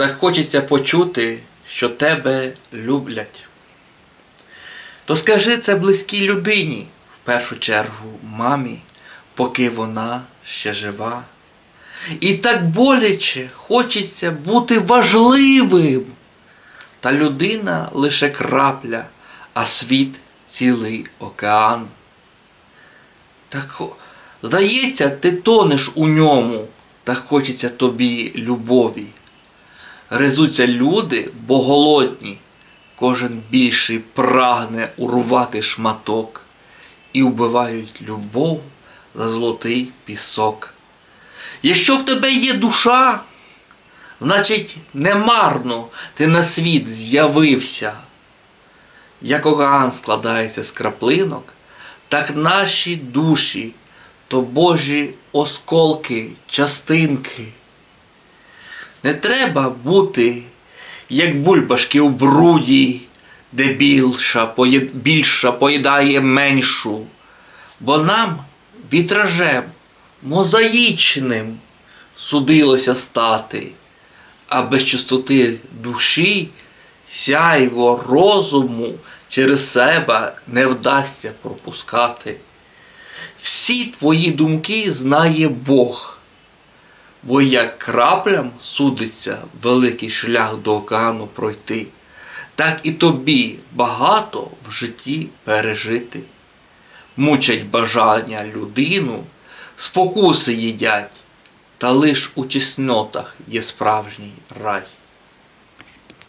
так хочеться почути, що тебе люблять. То скажи це близькій людині, в першу чергу мамі, поки вона ще жива. І так боляче хочеться бути важливим. Та людина лише крапля, а світ цілий океан. Так здається, ти тонеш у ньому, та хочеться тобі любові. Резуться люди, бо голодні, кожен більший прагне урвати шматок і вбивають любов за золотий пісок. Якщо в тебе є душа, значить немарно ти на світ з'явився. Як океан складається з краплинок, так наші душі то Божі осколки, частинки. Не треба бути, як бульбашки у бруді, де більша, поє- більша поїдає меншу, бо нам вітражем мозаїчним судилося стати, а без чистоти душі сяйво розуму через себе не вдасться пропускати. Всі твої думки знає Бог, бо як краплям судиться великий шлях до океану пройти, так і тобі багато в житті пережити. Мучать бажання людину, спокуси їдять, та лиш у чеснотах є справжній рай.